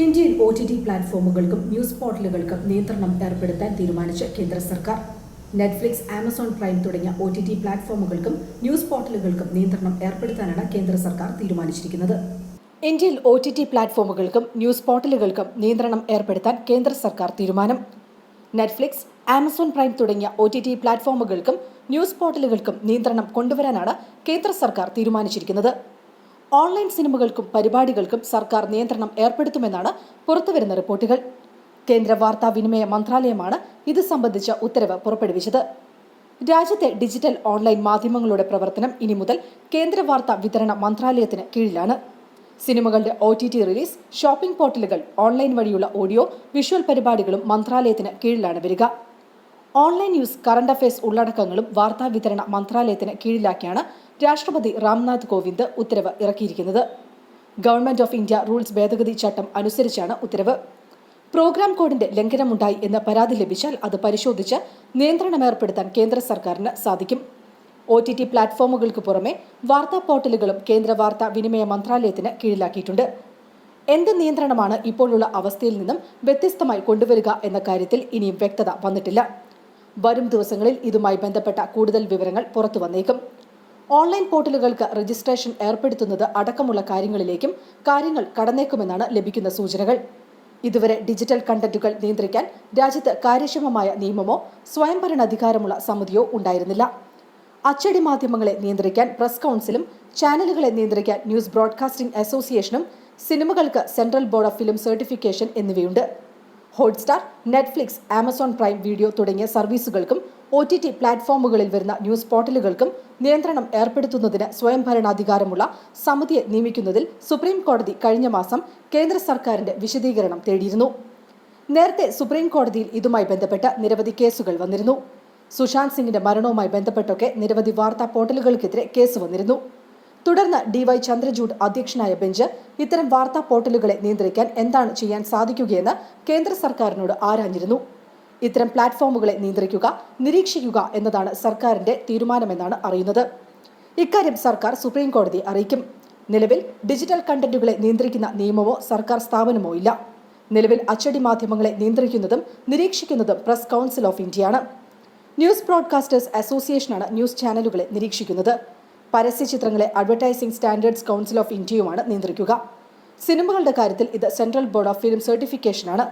ഇന്ത്യയിൽ O T T പ്ലാറ്റ്ഫോമുകൾക്കും news പോർട്ടലുകൾക്കും നിയന്ത്രണം ഏർപ്പെടുത്താൻ തീരുമാനിച്ച കേന്ദ്ര സർക്കാർ. നെറ്റ്ഫ്ലിക്സ് ആമസോൺ പ്രൈം തുടങ്ങിയ ഒ ടി ടി പ്ലാറ്റ്ഫോമുകൾക്കും ന്യൂസ് പോർട്ടലുകൾക്കും നിയന്ത്രണം ഏർപ്പെടുത്താനാണ് കേന്ദ്ര സർക്കാർ തീരുമാനിച്ചിരിക്കുന്നത്. ഇന്ത്യയിൽ ഒ ടി ടി പ്ലാറ്റ്ഫോമുകൾക്കും ന്യൂസ് പോർട്ടലുകൾക്കും നിയന്ത്രണം ഏർപ്പെടുത്താൻ കേന്ദ്ര സർക്കാർ തീരുമാനം. നെറ്റ്ഫ്ലിക്സ് ആമസോൺ പ്രൈം തുടങ്ങിയ ഒ ടി ടി പ്ലാറ്റ്ഫോമുകൾക്കും ന്യൂസ് പോർട്ടലുകൾക്കും നിയന്ത്രണം കൊണ്ടുവരാനാണ് കേന്ദ്ര സർക്കാർ തീരുമാനിച്ചിരിക്കുന്നത്. ഓൺലൈൻ സിനിമകൾക്കും പരിപാടികൾക്കും സർക്കാർ നിയന്ത്രണം ഏർപ്പെടുത്തുമെന്നാണ് പുറത്തുവരുന്ന റിപ്പോർട്ടുകൾ. കേന്ദ്ര വാർത്താവിനിമയ മന്ത്രാലയമാണ് ഇത് സംബന്ധിച്ച ഉത്തരവ് പുറപ്പെടുവിച്ചത്. രാജ്യത്തെ ഡിജിറ്റൽ ഓൺലൈൻ മാധ്യമങ്ങളുടെ പ്രവർത്തനം ഇനി മുതൽ കേന്ദ്ര വാർത്താ വിതരണ മന്ത്രാലയത്തിന് കീഴിലാണ്. സിനിമകളുടെ O T T release shopping പോർട്ടലുകൾ online വഴിയുള്ള ഓഡിയോ വിഷ്വൽ പരിപാടികളും മന്ത്രാലയത്തിന് കീഴിലാണ് വരിക. ഓൺലൈൻ ന്യൂസ് കറണ്ട് അഫയേഴ്സ് ഉള്ളടക്കങ്ങളും വാർത്താ വിതരണ മന്ത്രാലയത്തിന് കീഴിലാക്കിയാണ് രാഷ്ട്രപതി രാംനാഥ് കോവിന്ദ് ഉത്തരവ് ഇറക്കിയിരിക്കുന്നത്. ഗവൺമെന്റ് ഓഫ് ഇന്ത്യ റൂൾസ് ഭേദഗതി ചട്ടം അനുസരിച്ചാണ് ഉത്തരവ്. പ്രോഗ്രാം കോഡിന്റെ ലംഘനമുണ്ടായി എന്ന പരാതി ലഭിച്ചാൽ അത് പരിശോധിച്ച് നിയന്ത്രണം ഏർപ്പെടുത്താൻ കേന്ദ്ര സർക്കാരിന് സാധിക്കും. ഒ ടി ടി പ്ലാറ്റ്ഫോമുകൾക്ക് പുറമെ വാർത്താ പോർട്ടലുകളും കേന്ദ്ര വാർത്താ വിനിമയ മന്ത്രാലയത്തിന് കീഴിലാക്കിയിട്ടുണ്ട്. എന്ത് നിയന്ത്രണമാണ് ഇപ്പോഴുള്ള അവസ്ഥയിൽ നിന്നും വ്യത്യസ്തമായി കൊണ്ടുവരിക എന്ന കാര്യത്തിൽ ഇനിയും വ്യക്തത വന്നിട്ടില്ല. വരും ദിവസങ്ങളിൽ ഇതുമായി ബന്ധപ്പെട്ട കൂടുതൽ വിവരങ്ങൾ പുറത്തു വന്നേക്കും. ഓൺലൈൻ പോർട്ടലുകൾക്ക് രജിസ്ട്രേഷൻ ഏർപ്പെടുത്തുന്നത് അടക്കമുള്ള കാര്യങ്ങളിലേക്കും കാര്യങ്ങൾ കടന്നേക്കുമെന്നാണ് ലഭിക്കുന്ന സൂചനകൾ. ഇതുവരെ ഡിജിറ്റൽ കണ്ടന്റുകൾ നിയന്ത്രിക്കാൻ രാജ്യത്ത് കാര്യക്ഷമമായ നിയമമോ സ്വയംഭരണാധികാരമുള്ള സമിതിയോ ഉണ്ടായിരുന്നില്ല. അച്ചടി മാധ്യമങ്ങളെ നിയന്ത്രിക്കാൻ പ്രസ് കൗൺസിലും ചാനലുകളെ നിയന്ത്രിക്കാൻ ന്യൂസ് ബ്രോഡ്കാസ്റ്റിംഗ് അസോസിയേഷനും സിനിമകൾക്ക് central board of film certification എന്നിവയുണ്ട്. Hotstar Netflix Amazon Prime video തുടങ്ങിയ സർവീസുകൾക്കും ഒ ടി ടി പ്ലാറ്റ്ഫോമുകളിൽ വരുന്ന ന്യൂസ് പോർട്ടലുകൾക്കും നിയന്ത്രണം ഏർപ്പെടുത്തുന്നതിന് സ്വയംഭരണാധികാരമുള്ള സമിതിയെ നിയമിക്കുന്നതിൽ സുപ്രീം കോടതി കഴിഞ്ഞ മാസം കേന്ദ്ര സർക്കാരിന്റെ വിശദീകരണം തേടിയിരുന്നു. നേരത്തെ സുപ്രീം കോടതിയിൽ ഇതുമായി ബന്ധപ്പെട്ട് നിരവധി കേസുകൾ വന്നിരുന്നു. സുശാന്ത് സിംഗിന്റെ മരണവുമായി ബന്ധപ്പെട്ടൊക്കെ നിരവധി വാർത്താ പോർട്ടലുകൾക്കെതിരെ കേസ് വന്നിരുന്നു. തുടർന്ന് ഡിവൈ ചന്ദ്രചൂഡ് അധ്യക്ഷനായ ബെഞ്ച് ഇത്തരം വാർത്താ പോർട്ടലുകളെ നിയന്ത്രിക്കാൻ എന്താണ് ചെയ്യാൻ സാധിക്കുകയെന്ന് കേന്ദ്ര സർക്കാരിനോട് ആരാഞ്ഞിരുന്നു. ഇത്തരം പ്ലാറ്റ്ഫോമുകളെ നിയന്ത്രിക്കുക നിരീക്ഷിക്കുക എന്നതാണ് സർക്കാരിന്റെ തീരുമാനമെന്നാണ് അറിയുന്നത്. ഇക്കാര്യം സർക്കാർ സുപ്രീം കോടതിയെ അറിയിക്കും. നിലവിൽ ഡിജിറ്റൽ കണ്ടന്റുകളെ നിയന്ത്രിക്കുന്ന നിയമമോ സർക്കാർ സ്ഥാപനമോ ഇല്ല. നിലവിൽ അച്ചടി മാധ്യമങ്ങളെ നിയന്ത്രിക്കുന്നതും നിരീക്ഷിക്കുന്നതും പ്രസ് കൗൺസിൽ ഓഫ് ഇന്ത്യയാണ്. ന്യൂസ് ബ്രോഡ്കാസ്റ്റേഴ്സ് അസോസിയേഷനാണ് ന്യൂസ് ചാനലുകളെ നിരീക്ഷിക്കുന്നത്. പരസ്യ ചിത്രങ്ങളെ അഡ്വർടൈസിംഗ് സ്റ്റാൻഡേർഡ്സ് കൗൺസിൽ ഓഫ് ഇന്ത്യയുമാണ് നിയന്ത്രിക്കുക. സിനിമകളുടെ കാര്യത്തിൽ ഇത് സെൻട്രൽ ബോർഡ് ഓഫ് ഫിലിം സർട്ടിഫിക്കേഷനാണ്.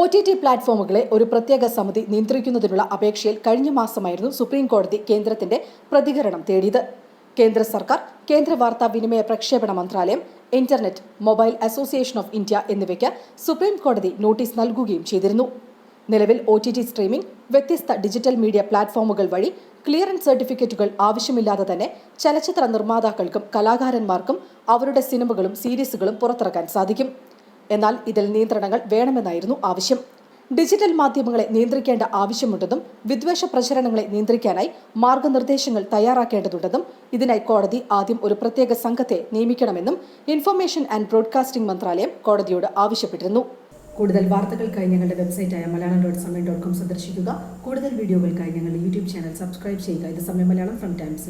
ഒ ടി ടി പ്ലാറ്റ്ഫോമുകളെ ഒരു പ്രത്യേക സമിതി നിയന്ത്രിക്കുന്നതിനുള്ള അപേക്ഷയിൽ കഴിഞ്ഞ മാസമായിരുന്നു സുപ്രീം കോടതി കേന്ദ്രത്തിന്റെ പ്രതികരണം തേടിയത്. കേന്ദ്ര സർക്കാർ കേന്ദ്ര വാർത്താ വിനിമയ പ്രക്ഷേപണ മന്ത്രാലയം internet mobile association of India എന്നിവയ്ക്ക് സുപ്രീം കോടതി നോട്ടീസ് നൽകുകയും ചെയ്തിരുന്നു. നിലവിൽ ഒ ടി ടി സ്ട്രീമിംഗ് വ്യത്യസ്ത ഡിജിറ്റൽ മീഡിയ പ്ലാറ്റ്ഫോമുകൾ വഴി ക്ലിയറൻസ് സർട്ടിഫിക്കറ്റുകൾ ആവശ്യമില്ലാതെ തന്നെ ചലച്ചിത്ര നിർമ്മാതാക്കൾക്കും കലാകാരന്മാർക്കും അവരുടെ സിനിമകളും സീരീസുകളും പുറത്തിറക്കാൻ സാധിക്കും. എന്നാൽ ഇതിൽ നിയന്ത്രണങ്ങൾ വേണമെന്നായിരുന്നു ആവശ്യം. ഡിജിറ്റൽ മാധ്യമങ്ങളെ നിയന്ത്രിക്കേണ്ട ആവശ്യമുണ്ടെന്നും വിദ്വേഷ പ്രചരണങ്ങളെ നിയന്ത്രിക്കാനായി മാർഗനിർദ്ദേശങ്ങൾ തയ്യാറാക്കേണ്ടതുണ്ടെന്നും ഇതിനായി കോടതി ആദ്യം ഒരു പ്രത്യേക സംഘത്തെ നിയമിക്കണമെന്നും ഇൻഫർമേഷൻ ആൻഡ് ബ്രോഡ്കാസ്റ്റിംഗ് മന്ത്രാലയം കോടതിയോട് ആവശ്യപ്പെട്ടിരുന്നു. കൂടുതൽ വാർത്തകൾക്കായി ഞങ്ങളുടെ വെബ്സൈറ്റായ Malayalam dot Samayam dot com സന്ദർശിക്കുക. കൂടുതൽ വീഡിയോകൾക്കായി ഞങ്ങളുടെ യൂട്യൂബ് ചാനൽ സബ്സ്ക്രൈബ് ചെയ്യുക. ഇത് സമയം മലയാളം ഫ്രം ടൈംസ്